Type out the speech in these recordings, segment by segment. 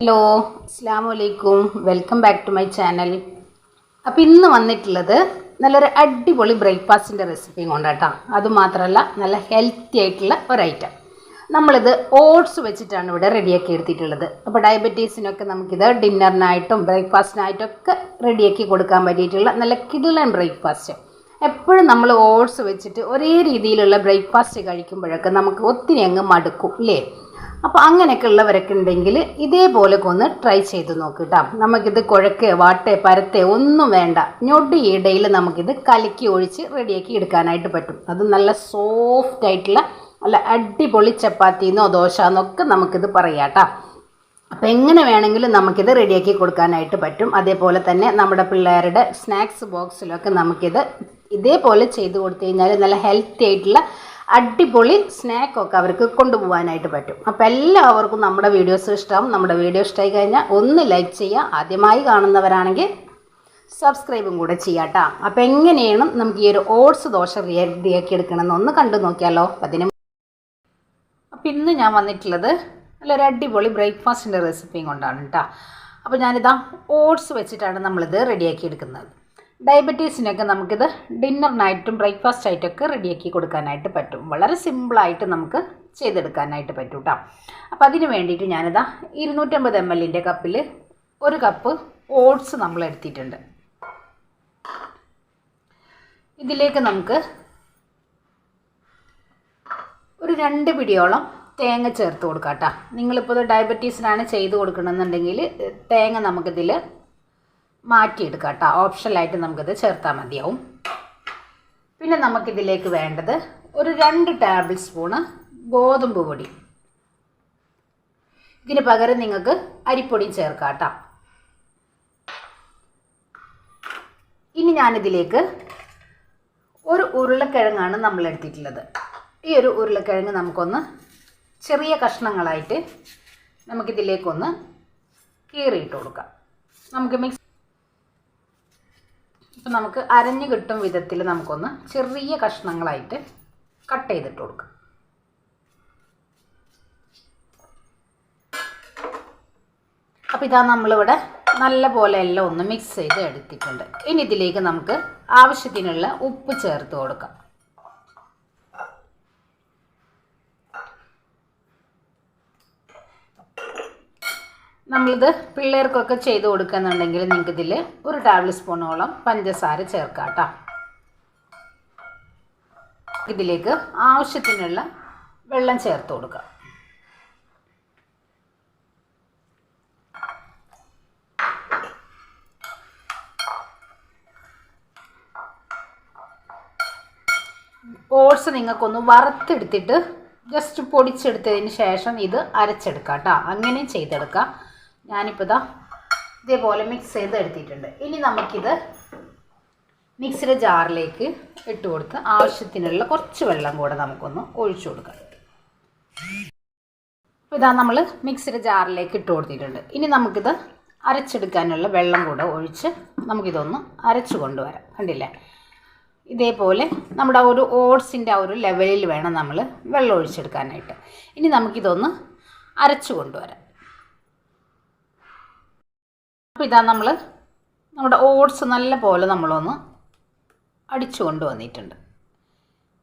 Hello അസ്സാം വലൈക്കും welcome back to my channel. അപ്പോൾ ഇന്ന് വന്നിട്ടുള്ളത് നല്ലൊരു അടിപൊളി ബ്രേക്ക്ഫാസ്റ്റിന്റെ റെസിപ്പിയും കൊണ്ടാട്ടോ. അതുമാത്രമല്ല നല്ല ഹെൽത്തി ആയിട്ടുള്ള ഒരു ഐറ്റം. നമ്മളിത് ഓട്സ് വെച്ചിട്ടാണ് ഇവിടെ റെഡിയാക്കി എടുത്തിട്ടുള്ളത്. അപ്പോൾ ഡയബറ്റീസിനൊക്കെ നമുക്കിത് ഡിന്നറിനായിട്ടും ബ്രേക്ക്ഫാസ്റ്റിനായിട്ടും ഒക്കെ റെഡിയാക്കി കൊടുക്കാൻ പറ്റിയിട്ടുള്ള നല്ല കിടിലൻ ബ്രേക്ക്ഫാസ്റ്റ്. എപ്പോഴും നമ്മൾ ഓട്സ് വെച്ചിട്ട് ഒരേ രീതിയിലുള്ള ബ്രേക്ക്ഫാസ്റ്റ് കഴിക്കുമ്പോഴൊക്കെ നമുക്ക് ഒത്തിരി അങ്ങ് മടുക്കും അല്ലേ അപ്പോൾ അങ്ങനെയൊക്കെ ഉള്ളവരൊക്കെ ഉണ്ടെങ്കിൽ ഇതേപോലെയൊക്കെ ഒന്ന് ട്രൈ ചെയ്ത് നോക്ക് കേട്ടോ നമുക്കിത് കുഴക്ക് വാട്ട് പരത്തെ ഒന്നും വേണ്ട. ഞൊടി ഇടയിൽ നമുക്കിത് കലക്കി ഒഴിച്ച് റെഡിയാക്കി എടുക്കാനായിട്ട് പറ്റും. അത് നല്ല സോഫ്റ്റ് ആയിട്ടുള്ള നല്ല അടിപൊളി ചപ്പാത്തിന്നോ ദോശ എന്നൊക്കെ നമുക്കിത് പറയാം കേട്ടോ അപ്പോൾ എങ്ങനെ വേണമെങ്കിലും നമുക്കിത് റെഡിയാക്കി കൊടുക്കാനായിട്ട് പറ്റും. അതേപോലെ തന്നെ നമ്മുടെ പിള്ളേരുടെ സ്നാക്സ് ബോക്സിലൊക്കെ നമുക്കിത് ഇതേപോലെ ചെയ്ത് കൊടുത്തു കഴിഞ്ഞാൽ നല്ല ഹെൽത്തി ആയിട്ടുള്ള അടിപൊളി സ്നാക്കൊക്കെ അവർക്ക് കൊണ്ടുപോകാനായിട്ട് പറ്റും. അപ്പോൾ എല്ലാവർക്കും നമ്മുടെ വീഡിയോസ് ഇഷ്ടമാവും നമ്മുടെ വീഡിയോ ഇഷ്ടമായി കഴിഞ്ഞാൽ ഒന്ന് ലൈക്ക് ചെയ്യുക. ആദ്യമായി കാണുന്നവരാണെങ്കിൽ സബ്സ്ക്രൈബും കൂടെ ചെയ്യാം കേട്ടോ അപ്പോൾ എങ്ങനെയാണ് നമുക്ക് ഈ ഒരു ഓട്സ് ദോശ റെഡിയാക്കി എടുക്കണമെന്ന് ഒന്ന് കണ്ടു നോക്കിയാലോ. അതിന് അപ്പോൾ ഇന്ന് ഞാൻ വന്നിട്ടുള്ളത് നല്ലൊരു അടിപൊളി ബ്രേക്ക്ഫാസ്റ്റിന്റെ റെസിപ്പിയും കൊണ്ടാണ് കേട്ടോ അപ്പോൾ ഞാനിതാ ഓട്സ് വെച്ചിട്ടാണ് നമ്മളിത് റെഡിയാക്കി എടുക്കുന്നത്. ഡയബറ്റീസിനൊക്കെ നമുക്കിത് ഡിന്നറിനായിട്ടും ബ്രേക്ക്ഫാസ്റ്റ് ആയിട്ടൊക്കെ റെഡിയാക്കി കൊടുക്കാനായിട്ട് പറ്റും. വളരെ സിമ്പിളായിട്ട് നമുക്ക് ചെയ്തെടുക്കാനായിട്ട് പറ്റും കേട്ടോ അപ്പോൾ അതിന് വേണ്ടിയിട്ട് ഞാനിതാ ഇരുന്നൂറ്റമ്പത് എം എല്ലിന്റെ കപ്പിൽ ഒരു കപ്പ് ഓട്സ് നമ്മൾ എടുത്തിട്ടുണ്ട് ഇതിലേക്ക് നമുക്ക് ഒരു രണ്ട് പിടിയോളം തേങ്ങ ചേർത്ത് കൊടുക്കാം കേട്ടോ നിങ്ങളിപ്പോൾ ഡയബറ്റീസിനാണ് ചെയ്ത് കൊടുക്കണമെന്നുണ്ടെങ്കിൽ തേങ്ങ നമുക്കിതിൽ മാറ്റിയെടുക്കാം കേട്ടോ. ഓപ്ഷനായിട്ട് നമുക്കിത് ചേർത്താൽ മതിയാവും. പിന്നെ നമുക്കിതിലേക്ക് വേണ്ടത് ഒരു രണ്ട് ടേബിൾ സ്പൂണ് ഗോതമ്പ് പൊടി. ഇതിന് പകരം നിങ്ങൾക്ക് അരിപ്പൊടിയും ചേർക്കാം കേട്ടോ. ഇനി ഞാനിതിലേക്ക് ഒരു ഉരുളക്കിഴങ്ങാണ് നമ്മൾ എടുത്തിട്ടുള്ളത്. ഈ ഒരു ഉരുളക്കിഴങ്ങ് നമുക്കൊന്ന് ചെറിയ കഷ്ണങ്ങളായിട്ട് നമുക്കിതിലേക്കൊന്ന് കീറിയിട്ട് കൊടുക്കാം. നമുക്ക് മിക്സ് ഇപ്പം നമുക്ക് അരഞ്ഞു കിട്ടും വിധത്തിൽ നമുക്കൊന്ന് ചെറിയ കഷ്ണങ്ങളായിട്ട് കട്ട് ചെയ്തിട്ട് കൊടുക്കാം. അപ്പോൾ ഇതാ നമ്മളിവിടെ നല്ല പോലെ എല്ലാം ഒന്ന് മിക്സ് ചെയ്ത് എടുത്തിട്ടുണ്ട്. ഇനി ഇതിലേക്ക് നമുക്ക് ആവശ്യത്തിനുള്ള ഉപ്പ് ചേർത്ത് കൊടുക്കാം. നമ്മളിത് പിള്ളേർക്കൊക്കെ ചെയ്ത് കൊടുക്കുന്നുണ്ടെങ്കിൽ നിങ്ങൾക്ക് ഇതിൽ ഒരു ടേബിൾ സ്പൂണോളം പഞ്ചസാര ചേർക്കാട്ടോ. കേട്ടോ ഇതിലേക്ക് ആവശ്യത്തിനുള്ള വെള്ളം ചേർത്ത് കൊടുക്കാം ഓട്സ് നിങ്ങൾക്കൊന്ന് വറുത്തെടുത്തിട്ട് ജസ്റ്റ് പൊടിച്ചെടുത്തതിന് ശേഷം ഇത് അരച്ചെടുക്കാം കേട്ടോ അങ്ങനെയും ചെയ്തെടുക്കാം. ഞാനിപ്പോൾ ഇതാ ഇതേപോലെ മിക്സ് ചെയ്ത് എടുത്തിട്ടുണ്ട്. ഇനി നമുക്കിത് മിക്സിയുടെ ജാറിലേക്ക് ഇട്ട് കൊടുത്ത് ആവശ്യത്തിനുള്ള കുറച്ച് വെള്ളം കൂടെ നമുക്കൊന്ന് ഒഴിച്ചു കൊടുക്കാം. അപ്പോൾ ഇതാ നമ്മൾ മിക്സിയുടെ ജാറിലേക്ക് ഇട്ട് കൊടുത്തിട്ടുണ്ട്. ഇനി നമുക്കിത് അരച്ചെടുക്കാനുള്ള വെള്ളം കൂടെ ഒഴിച്ച് നമുക്കിതൊന്ന് അരച്ചു കൊണ്ടുവരാം. കണ്ടില്ലേ? ഇതേപോലെ നമ്മുടെ ആ ഒരു ഓട്സിന്റെ ആ ഒരു ലെവലിൽ വേണം നമ്മൾ വെള്ളം ഒഴിച്ചെടുക്കാനായിട്ട്. ഇനി നമുക്കിതൊന്ന് അരച്ചു കൊണ്ടുവരാം. അപ്പോൾ ഇതാ നമ്മൾ നമ്മുടെ ഓട്സ് നല്ല പോലെ നമ്മളൊന്ന് അടിച്ചു കൊണ്ട് വന്നിട്ടുണ്ട്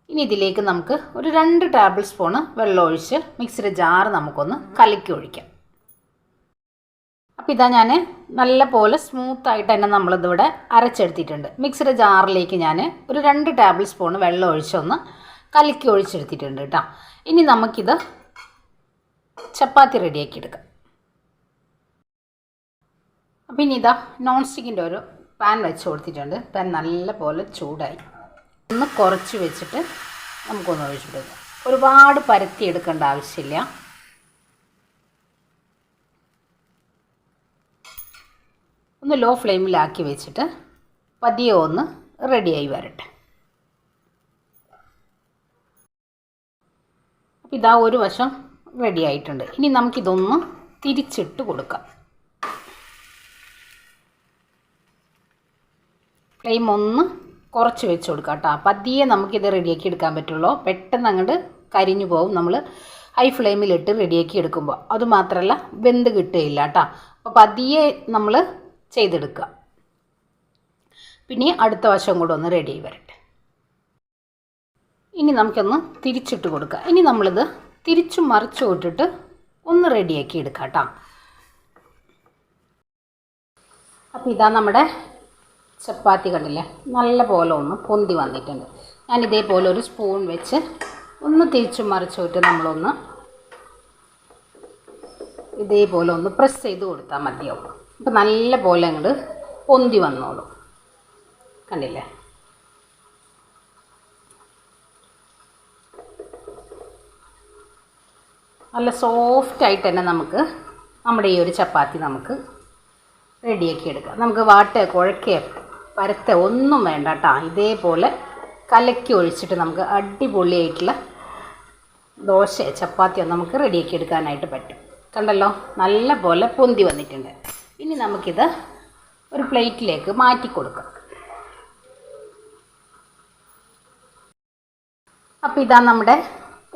ഇനി ഇതിലേക്ക് നമുക്ക് ഒരു രണ്ട് ടേബിൾ സ്പൂണ് വെള്ളം ഒഴിച്ച് മിക്സിയുടെ ജാറ് നമുക്കൊന്ന് കലക്കി ഒഴിക്കാം. അപ്പോൾ ഇതാ ഞാൻ നല്ല പോലെ സ്മൂത്തായിട്ട് തന്നെ നമ്മളിതിവിടെ അരച്ചെടുത്തിട്ടുണ്ട്. മിക്സിയുടെ ജാറിലേക്ക് ഞാൻ ഒരു രണ്ട് ടേബിൾ സ്പൂൺ വെള്ളം ഒഴിച്ചൊന്ന് കലക്കി ഒഴിച്ചെടുത്തിട്ടുണ്ട് കേട്ടോ. ഇനി നമുക്കിത് ചപ്പാത്തി റെഡിയാക്കി എടുക്കാം. ഇനി ഇതാ നോൺ സ്റ്റിക്കിന്റെ ഒരു പാൻ വെച്ച് കൊടുത്തിട്ടുണ്ട്. പാൻ നല്ല പോലെ ചൂടായി. ഒന്ന് കുറച്ച് വെച്ചിട്ട് നമുക്കൊന്ന് ഒഴിച്ചു കൊടുക്കാം ഒരുപാട് പരത്തി എടുക്കേണ്ട ആവശ്യമില്ല. ഒന്ന് ലോ ഫ്ലെയിമിലാക്കി വെച്ചിട്ട് പതിയെ ഒന്ന് റെഡിയായി വരട്ടെ. അപ്പോൾ ഇതാ ഒരു വശം റെഡി ആയിട്ടുണ്ട് ഇനി നമുക്കിതൊന്ന് തിരിച്ചിട്ട് കൊടുക്കാം. ഫ്ലെയിം ഒന്ന് കുറച്ച് വെച്ച് കൊടുക്കാം കേട്ടോ. പതിയെ നമുക്കിത് റെഡിയാക്കി എടുക്കാൻ പറ്റുള്ളൂ. പെട്ടെന്ന് അങ്ങോട്ട് കരിഞ്ഞു പോകും നമ്മൾ ഹൈ ഫ്ലെയിമിലിട്ട് റെഡിയാക്കി എടുക്കുമ്പോൾ. അതുമാത്രമല്ല വെന്ത് കിട്ടുകയില്ല കേട്ടോ. അപ്പോൾ പതിയെ നമ്മൾ ചെയ്തെടുക്കുക. പിന്നെ അടുത്ത വശം കൂടെ ഒന്ന് റെഡി വരട്ടെ. ഇനി നമുക്കൊന്ന് തിരിച്ചിട്ട് കൊടുക്കാം. ഇനി നമ്മളിത് തിരിച്ചു മറിച്ചു വിട്ടിട്ട് ഒന്ന് റെഡിയാക്കി എടുക്കാം കേട്ടോ. അപ്പോൾ ഇതാ നമ്മുടെ ചപ്പാത്തി കണ്ടില്ലേ? നല്ല പോലെ ഒന്ന് പൊന്തി വന്നിട്ടുണ്ട്. ഞാൻ ഇതേപോലെ ഒരു സ്പൂൺ വെച്ച് ഒന്ന് തിരിച്ചു മറിച്ചു വിട്ട് നമ്മളൊന്ന് ഇതേപോലെ ഒന്ന് പ്രസ് ചെയ്ത് കൊടുത്താൽ മതിയാവും. അപ്പോൾ നല്ല പോലെ അങ്ങോട്ട് പൊന്തി വന്നോളും. കണ്ടില്ലേ? നല്ല സോഫ്റ്റ് ആയിട്ട് തന്നെ നമുക്ക് നമ്മുടെ ഈ ഒരു ചപ്പാത്തി നമുക്ക് റെഡിയാക്കി എടുക്കാം. നമുക്ക് വാട്ട കുഴക്കേ പരത്ത ഒന്നും വേണ്ട കേട്ടോ ഇതേപോലെ കലക്കി ഒഴിച്ചിട്ട് നമുക്ക് അടിപൊളിയായിട്ടുള്ള ദോശ ചപ്പാത്തിയോ നമുക്ക് റെഡിയാക്കി എടുക്കാനായിട്ട് പറ്റും. കണ്ടല്ലോ? നല്ല പോലെ പൊന്തി വന്നിട്ടുണ്ട്. ഇനി നമുക്കിത് ഒരു പ്ലേറ്റിലേക്ക് മാറ്റി കൊടുക്കാം. അപ്പോൾ ഇതാ നമ്മുടെ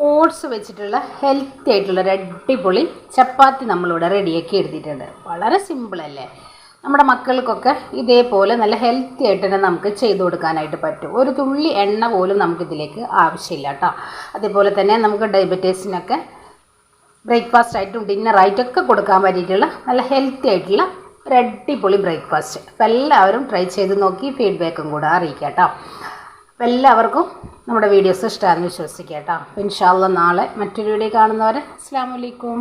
ഓട്സ് വെച്ചിട്ടുള്ള ഹെൽത്തി ആയിട്ടുള്ള ഒരു അടിപൊളി ചപ്പാത്തി നമ്മളിവിടെ റെഡിയാക്കി എടുത്തിട്ടുണ്ട്. വളരെ സിമ്പിളല്ലേ? നമ്മുടെ മക്കൾക്കൊക്കെ ഇതേപോലെ നല്ല ഹെൽത്തി ആയിട്ട് തന്നെ നമുക്ക് ചെയ്തു കൊടുക്കാനായിട്ട് പറ്റും. ഒരു തുള്ളി എണ്ണ പോലും നമുക്കിതിലേക്ക് ആവശ്യമില്ല കേട്ടോ അതേപോലെ തന്നെ നമുക്ക് ഡയബറ്റീസിനൊക്കെ ബ്രേക്ക്ഫാസ്റ്റ് ആയിട്ടും ഡിന്നറായിട്ടൊക്കെ കൊടുക്കാൻ പറ്റിയിട്ടുള്ള നല്ല ഹെൽത്തി ആയിട്ടുള്ള ഒരു അടിപൊളി ബ്രേക്ക്ഫാസ്റ്റ് അപ്പോൾ എല്ലാവരും ട്രൈ ചെയ്ത് നോക്കി ഫീഡ്ബാക്കും കൂടെ അറിയിക്കാം കേട്ടോ എല്ലാവർക്കും നമ്മുടെ വീഡിയോസ് ഇഷ്ടമാണെന്ന് വിശ്വസിക്കാം കേട്ടോ അപ്പോൾ ഇൻഷാല്ല നാളെ മറ്റൊരു വീഡിയോ കാണുന്നവരെ അസ്സാം വലൈക്കും